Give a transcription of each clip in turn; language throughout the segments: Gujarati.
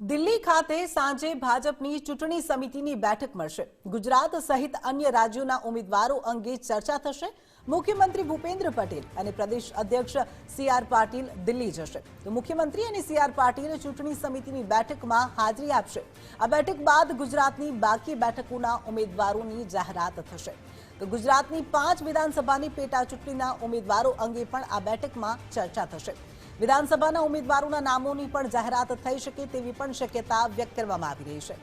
દિલ્હી ખાતે સાંજે ભાજપની ચૂંટણી સમિતિની બેઠક મળશે. ગુજરાત સહિત અન્ય રાજ્યોના ઉમેદવારો અંગે ચર્ચા થશે. મુખ્યમંત્રી ભૂપેન્દ્ર પટેલ અને પ્રદેશ અધ્યક્ષ સી આર પાટીલ દિલ્હી જશે. તો મુખ્યમંત્રી અને સી આર પાટીલ ચૂંટણી સમિતિની બેઠકમાં હાજરી આપશે. આ બેઠક બાદ ગુજરાતની બાકી બેઠકોના ઉમેદવારોની જાહેરાત થશે. તો ગુજરાતની પાંચ વિધાનસભાની પેટા ચૂંટણીના ઉમેદવારો અંગે પણ આ બેઠકમાં ચર્ચા થશે. વિધાનસભાના ઉમેદવારોના નામોની પણ જાહેરાત થઈ શકે તેવી પણ શક્યતા વ્યક્ત કરવામાં આવી રહી છે.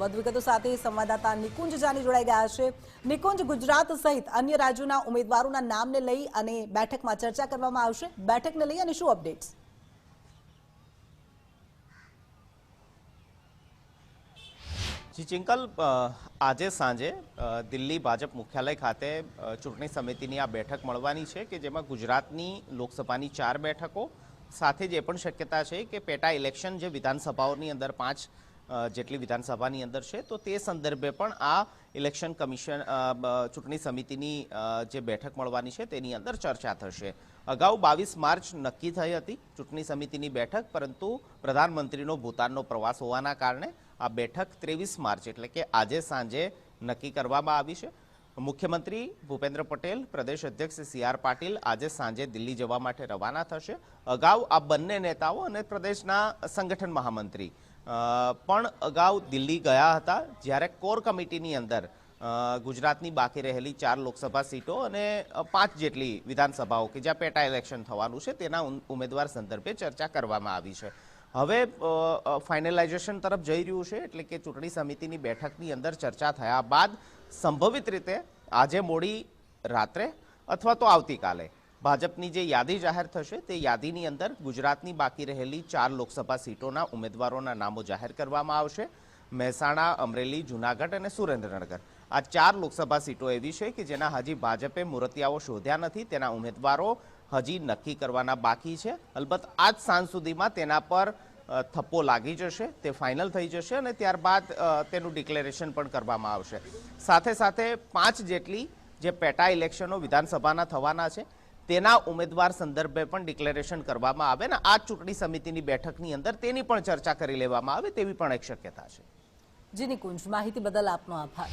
વધુ વિગતો સાથે સંવાદદાતા નિકુંજ જાની જોડાઈ ગયા છે. નિકુંજ, ગુજરાત સહિત અન્ય રાજ્યોના ઉમેદવારોના નામને લઈ અને બેઠકમાં ચર્ચા કરવામાં આવશે. બેઠકને લઈ અને શું અપડેટ્સ? જી ચિંકલ આજે સાંજે દિલ્હી ભાજપ મુખ્યાલય ખાતે ચૂંટણી સમિતિની આ બેઠક મળવાની છે કે જેમાં ગુજરાતની લોકસભાની ચાર બેઠકો સાથે જ એ પણ શક્યતા છે કે પેટા ઇલેક્શન જે વિધાનસભાઓની અંદર પાંચ જેટલી વિધાનસભાની અંદર છે, તો તે સંદર્ભે પણ આ ઇલેક્શન કમિશન ચૂંટણી સમિતિની જે બેઠક મળવાની છે તેની અંદર ચર્ચા થશે. અગાઉ બાવીસ માર્ચ નક્કી થઈ હતી ચૂંટણી સમિતિની બેઠક, પરંતુ પ્રધાનમંત્રીનો ભૂતાનનો પ્રવાસ હોવાના કારણે આ બેઠક ત્રેવીસ માર્ચ, એટલે કે આજે સાંજે નક્કી કરવામાં આવી છે. મુખ્યમંત્રી ભૂપેન્દ્ર પટેલ, પ્રદેશ અધ્યક્ષ સી આર પાટીલ આજે સાંજે દિલ્હી જવા માટે રવાના થશે. અગાઉ આ બંને નેતાઓ અને પ્રદેશના સંગઠન મહામંત્રી પણ અગાઉ દિલ્હી ગયા હતા, જ્યારે કોર કમિટીની અંદર ગુજરાતની બાકી રહેલી ચાર લોકસભા સીટો અને પાંચ જેટલી વિધાનસભાઓ કે જ્યાં પેટા ઇલેક્શન થવાનું છે, તેના ઉમેદવાર સંદર્ભે ચર્ચા કરવામાં આવી છે. હવે ફાઇનલાઇઝેશન તરફ જઈ રહ્યું છે એટલે કે ચૂંટણી સમિતિની બેઠકની અંદર ચર્ચા થયા બાદ સંભવિત રીતે આજે મોડી રાત્રે અથવા તો આવતીકાલે ભાજપની જે યાદી જાહેર થશે તે યાદીની અંદર ગુજરાતની બાકી રહેલી ચાર લોકસભા સીટોના ઉમેદવારોના નામો જાહેર કરવામાં આવશે. મહેસાણા, અમરેલી, જુનાગઢ અને સુરેન્દ્રનગર. આ ચાર લોકસભા સીટો એવી છે કે જેના હજી ભાજપે મૂર્તિયાઓ શોધ્યા નથી, તેના ઉમેદવારો હજી નક્કી કરવાના બાકી છે. અલબત્ત આજ સાંજ સુધીમાં તેના પર થપ્પો લાગી જશે, તે ફાઇનલ થઈ જશે અને ત્યારબાદ તેનું ડિક્લેરેશન પણ કરવામાં આવશે. સાથે સાથે પાંચ જેટલી જે પેટા ઇલેક્શનો વિધાનસભાના થવાના છે, તેના ઉમેદવાર સંદર્ભે પણ ડિક્લેરેશન કરવામાં આવે ને આ ચૂંટણી સમિતિની બેઠકની અંદર તેની પણ ચર્ચા કરી લેવામાં આવે તેવી પણ એક શક્યતા છે. જી નિકુંજ માહિતી બદલ આપનો આભાર.